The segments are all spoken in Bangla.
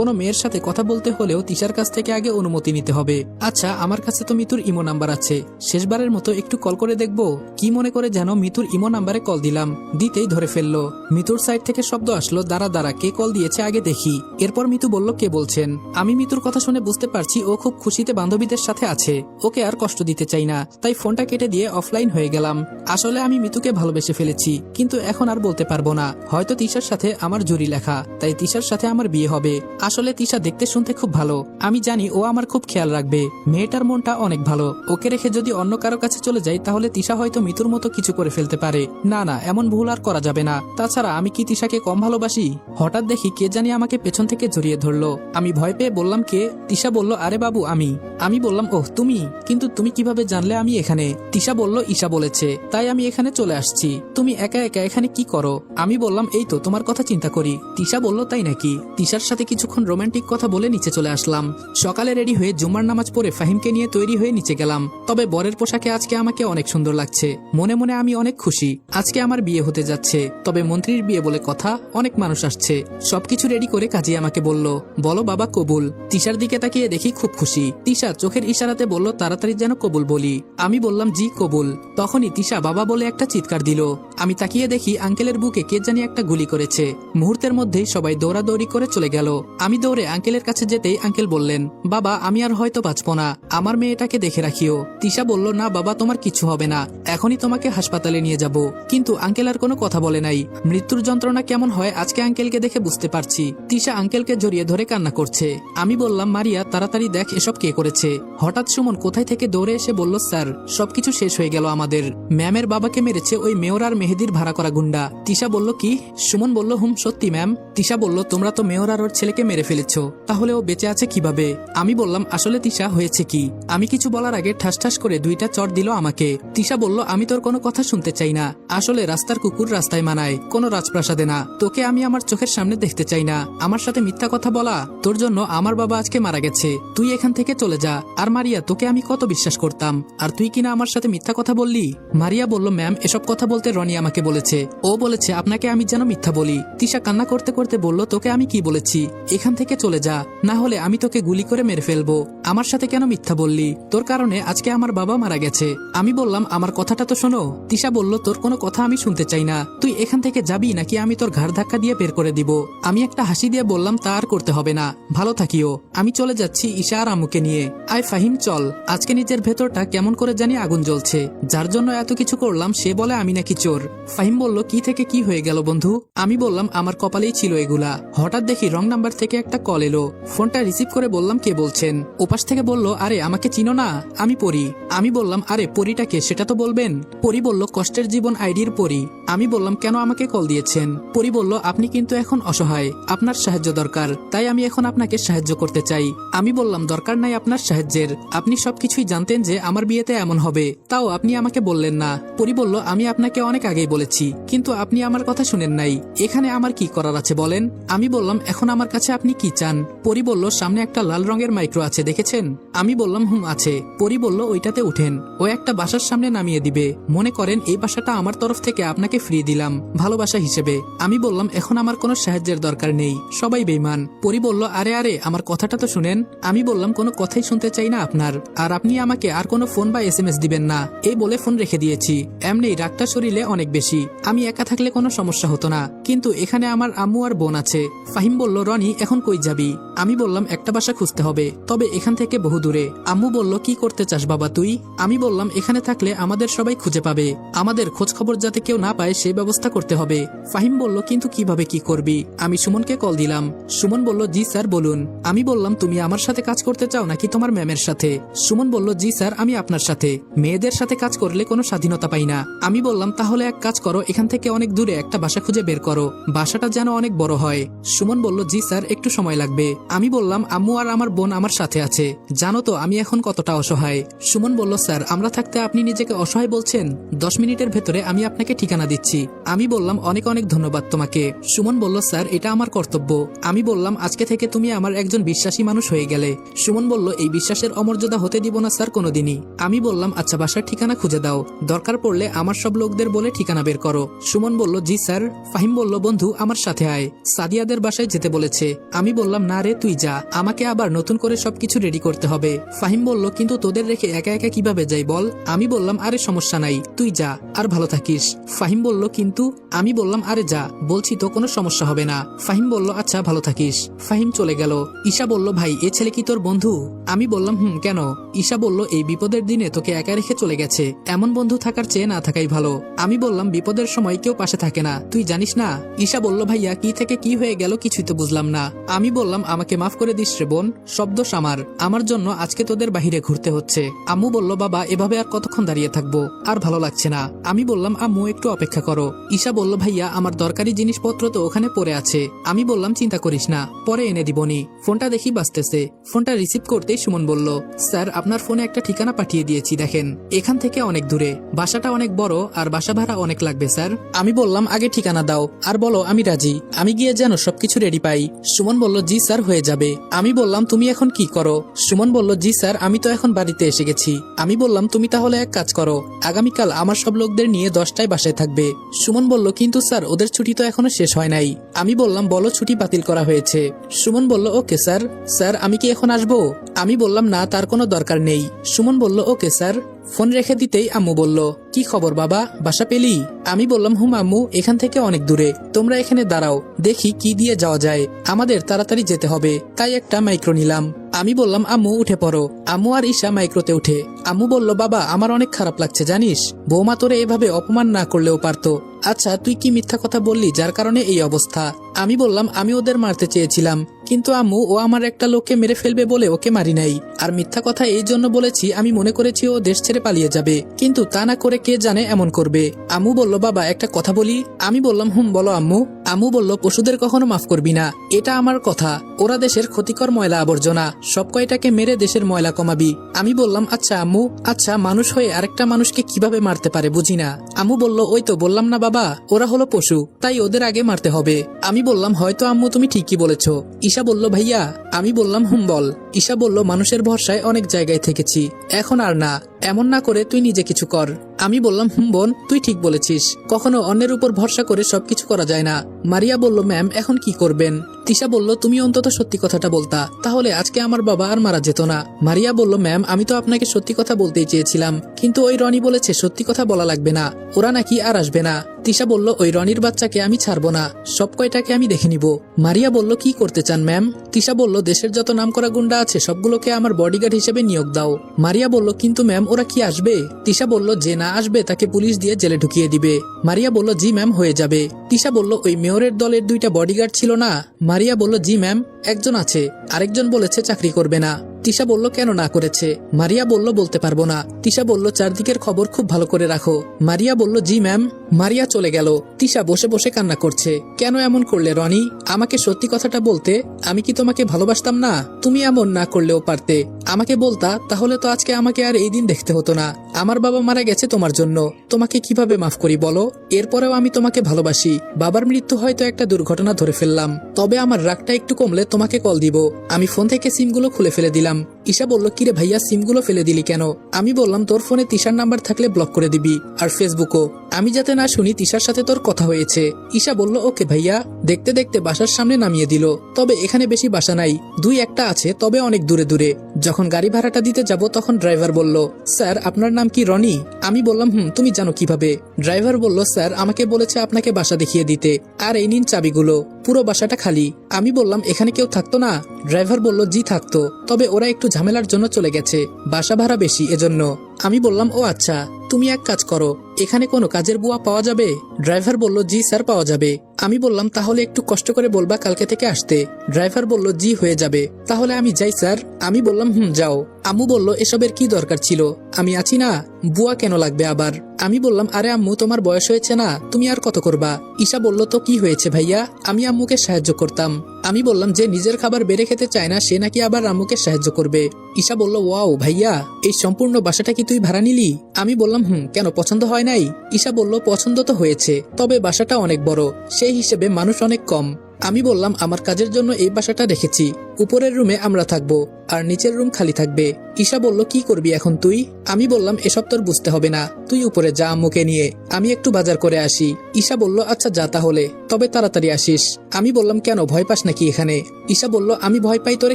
কোনো মেয়ের সাথে কথা বলতে হলেও তিশার কাছ থেকে আগে অনুমতি নিতে হবে। আচ্ছা আমার কাছে তো মিতুর ইমো নাম্বার আছে। শেষবারের মতো একটু কল করে দেখব কি মনে করে যেন মিতুর ইমো নাম্বারে কল দিলাম। দিতেই ধরে ফেলল। মিতুর সাইড থেকে শব্দ আসলো, দাঁড়া দাঁড়া, কে কল দিয়েছে আগে দেখি। এরপর মিতু বলল, কে বলছেন? আমি মিতুর কথা শুনে বুঝতে পারছি ও খুব খুশিতে বান্ধবীদের সাথে আছে। ওকে আর কষ্ট দিতে চাই না, তাই ফোনটা কেটে দিয়ে অফলাইন হয়ে গেলাম। আসলে আমি মিতুকে ভালোবেসে ফেলেছি, কিন্তু এখন আর বলতে পারব না। হয়তো তিশার সাথে আমার জুরি লেখা, তাই তিশার সাথে আমার বিয়ে হবে। আসলে তিশা দেখতে শুনতে খুব ভালো। আমি জানি ও আমার খুব খেয়াল রাখবে। মেয়েটার মনটা অনেক ভালো। ওকে রেখে যদি অন্য কারও কাছে চলে যাই, তাহলে তিশা হয়তো মিতুর মতো কিছু করে ফেলতে পারে। না না, এমন ভুল আর করা যাবে না। তাছাড়া আমি কি তিশাকে কম ভালোবাসি? হঠাৎ দেখি কে জানি আমাকে পেছন থেকে জড়িয়ে ধরলো। আমি ভয় পেয়ে বললাম, কে? তিশা বলল, আরে বাবু, আমি। আমি বললাম, ওহ, তুমি? কিন্তু তুমি কীভাবে জানলে আমি এখানে? তিশা বলল, ঈশা বলেছে। তাই আমি এখানে চলে আসছি। তুমি একা একা এখানে কি করো? আমি বললাম, এই তো, তোমার কথা চিন্তা করি। তিশা বলল, তাই নাকি? তিশার সাথে কিছুক্ষণ রোমান্টিক কথা বলে নিচে চলে আসলাম। সকালে রেডি হয়ে জুম্মার নামাজ পড়ে ফাহিমকে নিয়ে তৈরি হয়ে নিচে গেলাম। তবে বরের পোশাকে আজকে আমাকে অনেক সুন্দর লাগছে। মনে মনে আমি অনেক খুশি। আজকে আমার বিয়ে হতে যাচ্ছে। তবে মন্ত্রীর বিয়ে বলে কথা অনেক মানুষ আসছে। সবকিছু রেডি করে কাজী আমাকে বলল, বলো বাবা, কবুল। তিশার দিকে তাকিয়ে দেখি খুব খুশি। তিশা চোখের ইশারাতে বলল, তাড়াতাড়ি যেন কবুল বলি। আমি বললাম, জি, কবুল। তখনই তিশা বাবা বলে একটা চিৎকার দিল। আমি তাকিয়ে দেখি আঙ্কেলের বুকে কে জানি একটা গুলি করেছে। মুহূর্তের মধ্যেই সবাই দৌড়াদৌড়ি করে চলে গেল। আমি দৌড়ে আঙ্কেলের কাছে যেতেই আঙ্কেল বললেন, বাবা, আমি আর হয়তো বাঁচব না। আমার মেয়েটাকে দেখে রাখিও। তিশা বলল, না বাবা, তোমার কিছু হবে না। এখনই তোমাকে হাসপাতালে নিয়ে যাব। কিন্তু আঙ্কেল আর কোনো কথা বলে নাই। মৃত্যুর যন্ত্রণা কেমন হয় আজকে আঙ্কেলকে দেখে বুঝতে পারছি। তিশা আঙ্কেলকে জড়িয়ে ধরে কান্না করছে। আমি বললাম, মারিয়া, তাড়াতাড়ি দেখ এসব কে করেছে। হঠাৎ সুমন কোথায় থেকে দৌড়ে এসে বলল, স্যার, সবকিছু শেষ হয়ে গেল আমাদের। ম্যামের বাবাকে মেরেছে ওই মেয়র আর মেহেদির ভাড়া করা গুন্ডা। তিশা বলল, কি? সুমন বলল, হুম, সত্যি, ম্যাম। তিশা বলল, তোমরা তো মেয়র আর ওর ছেলেকে মেরে ফেলেছ। তাহলে ও বেঁচে আছে কীভাবে? আমি বললাম, আসলে তিশা হয়েছে কি? আমি কিছু বলার আগে ঠাস ঠাস করে দুইটা চট দিল আমাকে। তিশা বলল, আমি তোর কোনো কথা শুনতে চাই না। আসলে রাস্তার কুকুর রাস্তায় মানায়, কোনো রাজপ্রাসাদে না। তোকে আমি আমার চোখের সামনে দেখতে চাই না। আমার সাথে মিথ্যা কথা বলা, তোর জন্য আমার বাবা আজকে মারা গেছে। তুই এখান থেকে চলে যা। আর মারিয়া, তোকে আমি কত বিশ্বাস করতাম। আর তুই কিনা আমার সাথে মিথ্যা কথা বললি? মারিয়া বলল, ম্যাম, এসব কথা বলতে রনি আমাকে বলেছে। ও বলেছে, আপনাকে আমি যেন মিথ্যা বলি। তিশা কান্না করতে করতে বলল, তোকে আমি কি বলেছি? এখান থেকে চলে যা, না হলে আমি তোকে গুলি করে মেরে ফেলব। আমার সাথে কেন মিথ্যা বললি? তোর কারণে আজকে আমার বাবা মারা গেছে। আমি বললাম, আমার কথাটা তো শোনো। তিশা বলল, তোর কোনো কথা আমি শুনতে চাই না। তুই এখান থেকে যাবি নাকি আমি তোর ঘাড় ধাক্কা দিয়ে বের করে দিব? আমি একটা হাসি দিয়ে বললাম, তা আর করতে হবে না। ভালো থাকিও। আমি চলে যাচ্ছি ঈশা আর আম্মুকে নিয়ে। আয় ফাহিম, চল। আজকে নিজের ভেতরটা কেমন করে জানি আগুন জ্বলছে। যার জন্য এত কিছু করলাম, সে বলে, আমি নাকি চোর। ফাহিম বলল, কি থেকে কি হয়ে গেল বন্ধু? আমি বললাম, আমার কপালেই ছিল এগুলা। হঠাৎ দেখি রং নাম্বার থেকে একটা কল এলো। ফোনটা রিসিভ করে বললাম কে বলছেন। ওপাশ থেকে বলল, আরে, আমাকে চিনো না, আমি পরি। আমি বললাম, আরে পরিটাকে সেটা তো বলবেন। পরি বলল, কষ্টের জীবন আইডির পরি। আমি বললাম, কেন আমাকে কল দিয়েছেন? পরি বলল, আপনি কিন্তু এখন অসহায়। আপনার সাহায্য দরকার, তাই আমি এখন আপনাকে সাহায্য করতে চাই। আমি বললাম, দরকার নাই আপনার সাহায্যের। আপনি সবকিছুই জানতেন যে আমার বিয়েতে এমন হবে। তাও আপনি আমাকে বললেন না। পরি বলল, আমি আপনাকে অনেক আগেই বলেছি, কিন্তু আপনি আমার কথা শুনেন নাই। এখানে আমার কি করার আছে বলেন? আমি বললাম, এখন আমার কাছে আপনি কি চান? পরি বলল, সামনে একটা লাল রঙের মাইক্রো আছে, দেখেছেন? আমি বললাম, হুম, আছে। পরি বলল, ওইটাতে উঠেন। ও একটা বাসার সামনে নামিয়ে দিবে। মনে করেন এই বাসাটা আমার তরফ থেকে আপনাকে ফ্রি দিলাম। ভালোবাসা হিসেবে। আমি বললাম, এখন আমার কোনো সাহায্যের দরকার নেই। সবাই বেইমান পরি বলল, আরে আরে, আমার কথাটা তো শুনেন। আমি বললাম, কোনো কথাই শুনতে চাই না আপনার। আর আপনি আমাকে আর কোনো ফোন বা এস দিবেন না। এই বলে ফোন রেখে দিয়েছি। এমনি রাগটা শরীরে অনেক বেশি। আমি একা থাকলে কোনো সমস্যা হতো না। কিন্তু এখানে আমার আম্মু আর বোন আছে। ফাহিম বলল, রনি, এখন কই যাবি? আমি বললাম, একটা বাসা খুঁজতে হবে। তবে এখান থেকে বহু দূরে। আম্মু বলল, কি করতে চাস বাবা তুই? আমি বললাম, এখানে থাকলে আমাদের সবাই খুঁজে পাবে। আমাদের খোঁজ খবর যাতে কেউ না পায় সেই ব্যবস্থা করতে হবে। ফাহিম বলল, কিন্তু কীভাবে কি করবি? আমি সুমনকে কল দিলাম। সুমন বলল, জি স্যার, বলুন। আমি বললাম, তুমি আমার সাথে কাজ করতে চাও নাকি তোমার ম্যামের সাথে? সুমন বলল, জি স্যার, আমি আপনার সাথে। মেয়েদের সাথে কাজ করলে কোনো স্বাধীনতা পাই না। আমি বললাম, তাহলে এক কাজ করো, এখান থেকে অনেক দূরে একটা বাসা খুঁজে বের করো। বাসাটা যেন অনেক বড় হয়। সুমন বলল, জি স্যার, একটু সময় লাগবে। আমি বললাম, আম্মু আর আমার বোন আমার সাথে আছে। জানো তো, আমি এখন কতটা অসহায়। সুমন বলল, স্যার, আমরা থাকতে আপনি নিজেকে অসহায় বলছেন? দশ মিনিটের ভেতরে আমি আপনাকে ঠিকানা দিচ্ছি। দিচ্ছি। আমি বললাম, অনেক অনেক ধন্যবাদ তোমাকে। সুমন বলল, স্যার, এটা আমার কর্তব্য। আমি বললাম, আজকে থেকে তুমি আমার একজন বিশ্বাসী মানুষ হয়ে গেলে। সুমন বলল, এই বিশ্বাসের অমর্যাদা হতে দিব না, স্যার, কোনোদিনই। আমি বললাম আচ্ছা বাসার ঠিকানা খুঁজে দাও। দরকার পড়লে আমার সব লোকদের বলে ঠিকানা বের করো। সুমন বলল, জি, স্যার। ফাহিম বলল, বন্ধু, আমার সাথে আয়। সাদিয়াদের বাসায় যেতে বলেছে। আমি বললাম, না রে, তুই যা। আমাকে আবার নতুন করে সবকিছু রেডি করতে হবে। ফাহিম বলল, কিন্তু তোদের রেখে একা একা কীভাবে যাই বল? আমি বললাম, আরে, সমস্যা নাই। তুই যা, আর ভালো থাকিস। ফাহিম বলল, কিন্তু আমি বললাম, আরে যা, বলছি তো কোনো সমস্যা হবে না। ফাহিম বলল আচ্ছা ভালো থাকিস। ফাহিম চলে গেল। ঈশা বলল, ভাই, এ ছেলে কি তোর বন্ধু? আমি বললাম, হুম, কেন? ঈশা বলল, এই বিপদের দিনে তোকে একা রেখে চলে গেছে। এমন বন্ধু থাকার চেয়ে না থাকাই ভালো। আমি বললাম, বিপদের সময় কেউ পাশে থাকে না। তুই জানিস না? ঈশা বলল, ভাইয়া, কি থেকে কি হয়ে গেল কিছুই তো বুঝলাম না। আমি বললাম, আমাকে মাফ করে দিস রে বোন, সব দোষ আমার। আমার জন্য আজকে তোদের বাহিরে ঘুরতে হচ্ছে। আম্মু বলল, বাবা, এভাবে আর কতক্ষণ দাঁড়িয়ে থাকব? আর ভালো লাগছে না। আমি বললাম, আম্মু, একটু অপেক্ষা করো। ঈশা বলল, ভাইয়া, আমার দরকারি জিনিসপত্র তো ওখানে পড়ে আছে। আমি বললাম, চিন্তা করিস না। পরে এনে দিবনি। ফোনটা দেখি বাজতেছে। ফোনটা রিসিভ করতেই সুমন বলল, স্যার, আপনার ফোনে একটা ঠিকানা পাঠিয়ে দিয়েছি, দেখেন। এখান থেকে অনেক দূরে। বাসাটা অনেক বড়, আর বাসা ভাড়া অনেক লাগবে, স্যার। আমি বললাম, আগে ঠিকানা দাও। আর বলো, আমি রাজি। আমি গিয়ে যেন সবকিছু রেডি পাই। সুমন বলল, জি, স্যার, হয়ে যাবে। আমি বললাম, তুমি এখন কি করো? সুমন বলল, জি, স্যার, আমি তো এখন বাড়িতে এসে গেছি। আমি বললাম, তুমি তাহলে এক কাজ করো। আগামীকাল আমার সব লোকদের নিয়ে দশটায় বাসায় থাকবে। সুমন বলল, কিন্তু স্যার, ওদের ছুটি তো এখনও শেষ হয় নাই। আমি বললাম, বলো, ছুটি বাতিল করা হয়েছে। সুমন বলল, ওকে, স্যার। স্যার, আমি কি এখন আসব? আমি বললাম, না, তার কোনো দরকার নেই। সুমন বলল, ওকে, স্যার। ফোন রেখে দিতেই আম্মু বলল, কি খবর বাবা? বাসা পেলি? আমি বললাম, হুম আম্মু, এখান থেকে অনেক দূরে। তোমরা এখানে দাঁড়াও, দেখি কি দিয়ে যাওয়া যায়। আমাদের তাড়াতাড়ি যেতে হবে। তাই একটা মাইক্রো নিলাম। আমি বললাম, আম্মু, উঠে পড়ো। আম্মু আর ঈশা মাইক্রোতে উঠে, আম্মু বলল, বাবা, আমার অনেক খারাপ লাগছে, জানিস? বৌমা তোরে এভাবে অপমান না করলেও পারতো। আচ্ছা তুই কি মিথ্যা কথা বললি যার কারণে এই অবস্থা? আমি বললাম, আমি ওদের মারতে চেয়েছিলাম, কিন্তু আম্মু, ও আমার একটা লোককে মেরে ফেলবে বলে ওকে মারি নাই। আর মিথ্যা কথা এই জন্য বলেছি, আমি মনে করেছি ও দেশ ছেড়ে পালিয়ে যাবে, কিন্তু তা না করে কে জানে এমন করবে? আম্মু বলল, বাবা, একটা কথা বলি? আমি বললাম, হুম, বলো আম্মু। আম্মু বলল, পশুদের কখনো মাফ করবি না। এটা আমার কথা। ওরা দেশের ক্ষতিকর ময়লা আবর্জনা। সব কয়টাকে মেরে দেশের ময়লা কমাবি। আমি বললাম আচ্ছা আম্মু আচ্ছা মানুষ হয়ে আরেকটা মানুষকে কীভাবে মারতে পারে বুঝি না। আম্মু বলল, ওই তো, বললাম না বাবা, ওরা হলো পশু, তাই ওদের আগে মারতে হবে। আমি বললাম, হয়তো আম্মু, তুমি ঠিকই বলেছ। ঈশা বলল, ভাইয়া, আমি বললাম, হুম, বল। ঈশা বলল, মানুষের ভরসায় অনেক জায়গায় থেকেছি। এখন আর না। এমন না করে তুই নিজে কিছু কর। আমি বললাম, হুম বোন, তুই ঠিক বলেছিস। কখনো অন্যের উপর ভরসা করে সবকিছু করা যায় না। মারিয়া বলল, ম্যাম, এখন কি করবেন? তিশা বলল, তুমি অন্তত সত্যি কথাটা বলতা। তাহলে আজকে আমার বাবা আর মারা যেত না। মারিয়া বলল, ম্যাম, আমি তো আপনাকে সত্যি কথা বলতেই চেয়েছিলাম। কিন্তু ওই রনি বলেছে, সত্যি কথা বলা লাগবে না। ওরা নাকি আর আসবে না। তিশা বলল, ওই রনির বাচ্চাকে আমি ছাড়বো না, সব কয়টাকে আমি দেখে নিব। মারিয়া বলল, কি করতে চান, ম্যাম? তিশা বলল, দেশের যত নামকরা গুন্ডা আছে, সবগুলোকে আমার বডিগার্ড হিসেবে নিয়োগ দাও। মারিয়া বলল, কিন্তু ম্যাম, ওরা কি আসবে? তিশা বলল, যে না আসবে, তাকে পুলিশ দিয়ে জেলে ঢুকিয়ে দিবে। মারিয়া বলল, জি, ম্যাম, হয়ে যাবে। তিশা বলল, ওই মেয়রের দলের দুইটা বডিগার্ড ছিল না? মারিয়া বলল, জি, ম্যাম, একজন আছে, আরেকজন বলেছে চাকরি করবে না। তিশা বলল, কেন না করেছে? মারিয়া বলল, বলতে পারব না। তিশা বলল, চারদিকের খবর খুব ভালো করে রাখো। মারিয়া বলল, জি, ম্যাম। মারিয়া চলে গেল। তিশা বসে বসে কান্না করছে। কেন এমন করলে, রনি? আমাকে সত্যি কথাটা বলতে আমি কি তোমাকে ভালোবাসতাম না? তুমি এমন না করলেও পারতে। আমাকে বলতা, তাহলে তো আজকে আমাকে আর এই দিন দেখতে হতো না। আমার বাবা মারা গেছে তোমার জন্য। তোমাকে কীভাবে মাফ করি বলো? এরপরেও আমি তোমাকে ভালোবাসি। বাবার মৃত্যু হয়তো একটা দুর্ঘটনা ধরে ফেললাম। তবে আমার রাগটা একটু কমলে তোমাকে কল দিব। আমি ফোন থেকে সিমগুলো খুলে ফেলে দিলাম। ঈশা বলল, কিরে ভাইয়া, সিমগুলো ফেলে দিলি কেন? আমি বললাম, তোর ফোনে তিশার নাম্বার থাকলে ব্লক করে দিবি আর ফেসবুকও। আমি যাতে না শুনি, তিশার সাথে তোর কথা হয়েছে। ঈশা বলল, ওকে ভাইয়া। দেখতে দেখতে বাসার সামনে নামিয়ে দিল। তবে এখানে বেশি বাসা নাই। দুই একটা আছে, তবে অনেক দূরে দূরে। যখন গাড়ি ভাড়াটা দিতে যাব, তখন ড্রাইভার বলল, স্যার, আপনার নাম কি রনি? আমি বললাম, হুম, তুমি জানো কীভাবে? ড্রাইভার বলল, স্যার, আমাকে বলেছে আপনাকে বাসা দেখিয়ে দিতে। আর এই নিন চাবিগুলো। পুরো বাসাটা খালি। আমি বললাম, এখানে কেউ থাকতো না? ড্রাইভার বলল, জি, থাকতো। তবে ওরা একটু ঝামেলার জন্য চলে গেছে। বাসা ভাড়া বেশি, এজন্য। আমি বললাম, ও আচ্ছা তুমি এক কাজ করো, এখানে কোনো কাজের বুয়া পাওয়া যাবে? ড্রাইভার বলল, জি স্যার, পাওয়া যাবে। আমি বললাম, তাহলে একটু কষ্ট করে বলবা কালকে থেকে আসতে। ড্রাইভার বলল, জি, হয়ে যাবে। তাহলে আমি যাই স্যার। আমি বললাম, হুম, যাও। আম্মু বলল, এসবের কি দরকার ছিল? আমি আছি না। বুয়া কেন লাগবে আবার? আমি বললাম, আরে আম্মু, তোমার বয়স হয়েছে না, তুমি আর কত করবা? ঈশা বলল, তো কি হয়েছে ভাইয়া? আমি আম্মুকে সাহায্য করতাম। আমি বললাম যে নিজের খাবার বেড়ে খেতে চায় না, সে নাকি আবার রামুকে সাহায্য করবে। ঈশা বলল, ওয়াও ভাইয়া, এই সম্পূর্ণ বাসাটা কি তুই ভাড়া নিলি? আমি বললাম, হুম, কেন, পছন্দ হয় নাই? ঈশা বলল, পছন্দ তো হয়েছে, তবে বাসাটা অনেক বড়, সেই হিসেবে মানুষ অনেক কম। আমি বললাম, আমার কাজের জন্য এই বাসাটা রেখেছি। উপরের রুমে আমরা থাকব, আর নিচের রুম খালি থাকবে। ঈশা বলল, কি করবি এখন তুই? আমি বললাম, এসব তোর বুঝতে হবে না। তুই উপরে যা আম্মুকে নিয়ে। আমি একটু বাজার করে আসি। ঈশা বলল আচ্ছা যা তাহলে। তবে তাড়াতাড়ি আসিস। আমি বললাম, কেন, ভয় পাস নাকি এখানে? ঈশা বলল, আমি ভয় পাই, তোরে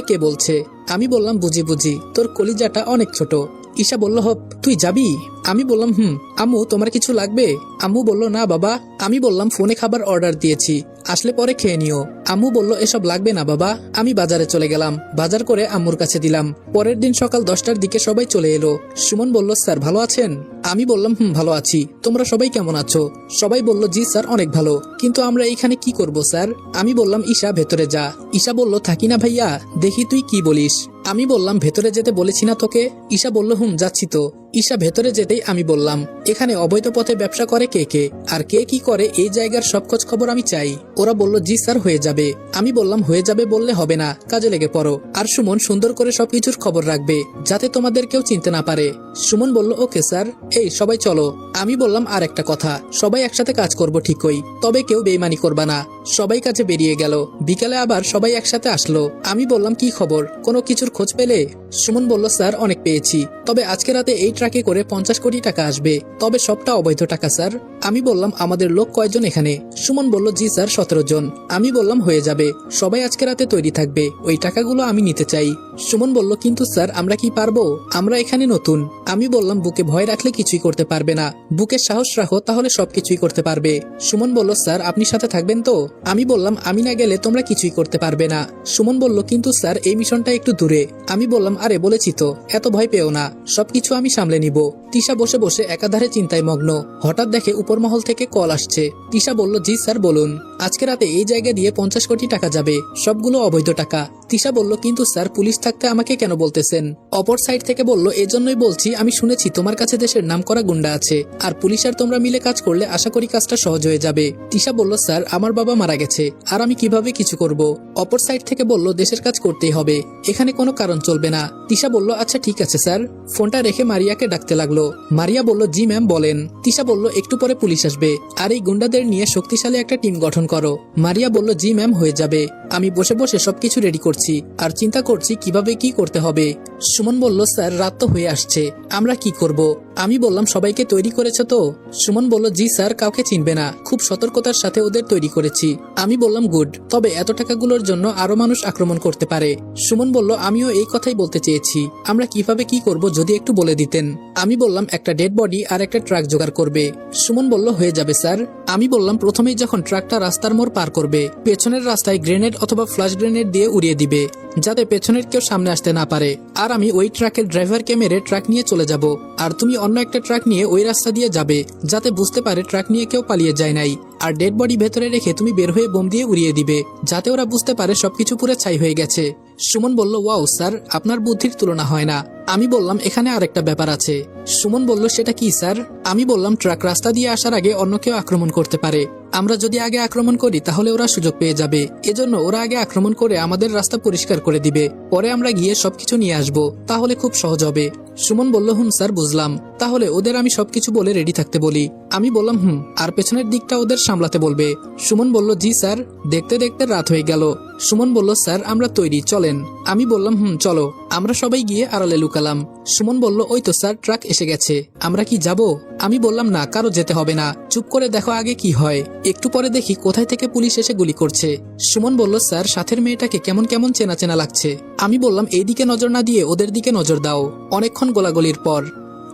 কে বলছে? আমি বললাম, বুঝি বুঝি। তোর কলিজাটা অনেক ছোট। ঈশা বলল, হপ, তুই যাবি? আমি বললাম, হুম, আম্মু, তোমার কিছু লাগবে? আম্মু বলল, না, বাবা। আমি বললাম, ফোনে খাবার অর্ডার দিয়েছি। আসলে পরে খেয়ে নিও। আম্মু বলল, এসব লাগবে না, বাবা। আমি বাজারে চলে গেলাম। বাজার করে আম্মুর কাছে দিলাম। পরের দিন সকাল দশটার দিকে সবাই চলে এলো। সুমন বলল, স্যার, ভালো আছেন? আমি বললাম, হুম, ভালো আছি। তোমরা সবাই কেমন আছো? সবাই বলল, জি, স্যার, অনেক ভালো। কিন্তু আমরা এইখানে কি করব, স্যার? আমি বললাম, ঈশা, ভেতরে যা। ঈশা বলল, থাকি না, ভাইয়া। দেখি তুই কি বলিস? আমি বললাম, ভেতরে যেতে বলেছি না তোকে? ঈশা বলল, হুম, যাচ্ছি তো। ঈশা ভেতরে যেতেই আমি বললাম, এখানে অবৈধ পথে ব্যবসা করে কে কে? আর কে কি করে এই জায়গার সব খোঁজ খবর আমি চাই? ওরা বলল, জি স্যার, হয়ে যাবে। আমি বললাম, হয়ে যাবে বললে হবে না, কাজে লেগে পড়ো। আর সুমন সুন্দর করে সবকিছুর খবর রাখবে, যাতে তোমাদের কেউ চিনতে না পারে। সুমন বলল, ওকে স্যার, এই সবাই চলো। আমি বললাম আর একটা কথা, সবাই একসাথে কাজ করব ঠিকই, তবে কেউ বেইমানি করবা না। সবাই কাজে বেরিয়ে গেল। বিকালে আবার সবাই একসাথে আসলো। আমি বললাম, কি খবর? কোনো কিছুর খোঁজ পেলে? সুমন বলল, স্যার, অনেক পেয়েছি। তবে আজকে রাতে এই ট্রাকে করে পঞ্চাশ কোটি টাকা আসবে। তবে সবটা অবৈধ টাকা, স্যার। আমি বললাম, আমাদের লোক কয়জন এখানে? সুমন বলল, জি, স্যার, সতেরো জন। আমি বললাম, হয়ে যাবে। সবাই আজকে রাতে তৈরি থাকবে। ওই টাকাগুলো আমি নিতে চাই। সুমন বলল, কিন্তু, স্যার, আমরা কি পারব? আমরা এখানে নতুন। আমি বললাম, বুকে ভয় রাখলে কিছুই করতে পারবে না। বুকে সাহস রাখো, তাহলে সবকিছুই করতে পারবে। সুমন বলল, স্যার, আপনি সাথে থাকবেন তো? আমি বললাম, আমি না গেলে তোমরা কিছুই করতে পারবে না। সুমন বলল, কিন্তু স্যার, এই মিশনটা একটু দূরে। আমি বললাম, আরে, বলেছি তো, এত ভয় পেও না। সবকিছু আমি সামলে নিব। তিশা বসে বসে একাধারে চিন্তায় মগ্ন। হঠাৎ দেখে উপর মহল থেকে কল আসছে। তিশা বলল, জি স্যার, বলুন। আজকে রাতে এই জায়গা দিয়ে পঞ্চাশ কোটি টাকা যাবে। সবগুলো অবৈধ টাকা। তিশা বলল, কিন্তু স্যার, পুলিশ থাকতে আমাকে কেন বলতেছেন? অপর সাইড থেকে বলল, এজন্যই বলছি, আমি শুনেছি তোমার কাছে দেশের নাম করা গুন্ডা আছে। আর পুলিশ আর তোমরা মিলে কাজ করলে আশা করি কাজটা সহজ হয়ে যাবে। তিশা বলল, স্যার, আমার বাবা মারা গেছে। আর আমি কীভাবে কিছু করব? অপর সাইড থেকে বলল, দেশের কাজ করতেই হবে। এখানে কোনো কারণ চলবে না। তিশা বলল আচ্ছা ঠিক আছে, স্যার। ফোনটা রেখে মারিয়াকে ডাকতে লাগল। মারিয়া বলল, জি, ম্যাম, বলেন। তিশা বলল, একটু পরে পুলিশ আসবে। আর এই গুন্ডাদের নিয়ে শক্তিশালী একটা টিম গঠন করো। মারিয়া বলল, জি, ম্যাম, হয়ে যাবে। আমি বসে বসে সবকিছু রেডি করছি আর চিন্তা করছি কীভাবে কি করতে হবে। সুমন বলল, স্যার, রাত তো হয়ে আসছে। আমরা কি করব? আমি বললাম, সবাইকে তৈরি করেছে তো? সুমন বলল, জি, স্যার, কাউকে চিনবে না। খুব সতর্কতার সাথে ওদের তৈরি করেছি। আমি বললাম, গুড। তবে এত টাকাগুলোর জন্য আরও মানুষ আক্রমণ করতে পারে। সুমন বলল, আমিও এই কথাই বলতে চেয়েছি। আমরা কীভাবে কি করব যদি একটু বলে দিতেন? আমি বললাম, একটা ডেড বডি আর একটা ট্রাক জোগাড় করবে। সুমন বলল, হয়ে যাবে, স্যার। আমি বললাম, প্রথমেই যখন ট্রাকটা রাস্তার মোড় পার করবে, পেছনের রাস্তায় গ্রেনেড অথবা ফ্লাশ গ্রেনেড দিয়ে উড়িয়ে দিবে, যাতে পেছনের কেউ সামনে আসতে না পারে। আর আমি ওই ট্রাকের ড্রাইভারকে মেরে ট্রাক নিয়ে চলে যাব। আর তুমি অন্য একটা ট্রাক নিয়ে ওই রাস্তা দিয়ে যাবে, যাতে বুঝতে পারে ট্রাক নিয়ে কেউ পালিয়ে যায় নাই। আর ডেড বডি ভেতরে রেখে তুমি বের হয়ে বোম দিয়ে উড়িয়ে দিবে, যাতে ওরা বুঝতে পারে সবকিছু পুরো ছাই হয়ে গেছে। সুমন বলল, ওয়াও, স্যার, আপনার বুদ্ধির তুলনা হয় না। আমি বললাম, এখানে আরেকটা ব্যাপার আছে। সুমন বলল, সেটা কি, স্যার? আমি বললাম, ট্রাক রাস্তা দিয়ে আসার আগে অন্য কেউ আক্রমণ করতে পারে। আমরা যদি আগে আক্রমণ করি, তাহলে ওরা সুযোগ পেয়ে যাবে। এজন্য ওরা আগে আক্রমণ করে আমাদের রাস্তা পরিষ্কার করে দিবে। পরে আমরা গিয়ে সবকিছু নিয়ে আসব। তাহলে খুব সহজ হবে। সুমন বলল, হুম, স্যার, বুঝলাম। তাহলে ওদের আমি সবকিছু বলে রেডি থাকতে বলি। আমি বললাম, হুম, আর পেছনের দিকটা ওদের সামলাতে বলবে। সুমন বলল, জি, স্যার। দেখতে দেখতে রাত হয়ে গেল। সুমন বলল, স্যার, আমরা তৈরি, চলেন। আমি বললাম, হুম, চলো। আমরা সবাই গিয়ে আড়ালে লুকালাম। সুমন বলল, ওই তো, স্যার, ট্রাক এসে গেছে। আমরা কি যাব? আমি বললাম, না, কারও যেতে হবে না। চুপ করে দেখো আগে কি হয়। একটু পরে দেখি কোথায় থেকে পুলিশ এসে গুলি করছে। সুমন বলল, স্যার, সাথের মেয়েটাকে কেমন কেমন চেনা চেনা লাগছে। আমি বললাম, এইদিকে নজর না দিয়ে ওদের দিকে নজর দাও। অনেকক্ষণ গোলাগুলির পর।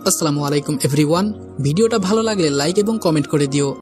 আসসালামু আলাইকুম, এভরিওয়ান। ভিডিওটা ভালো লাগলে লাইক এবং কমেন্ট করে দিও।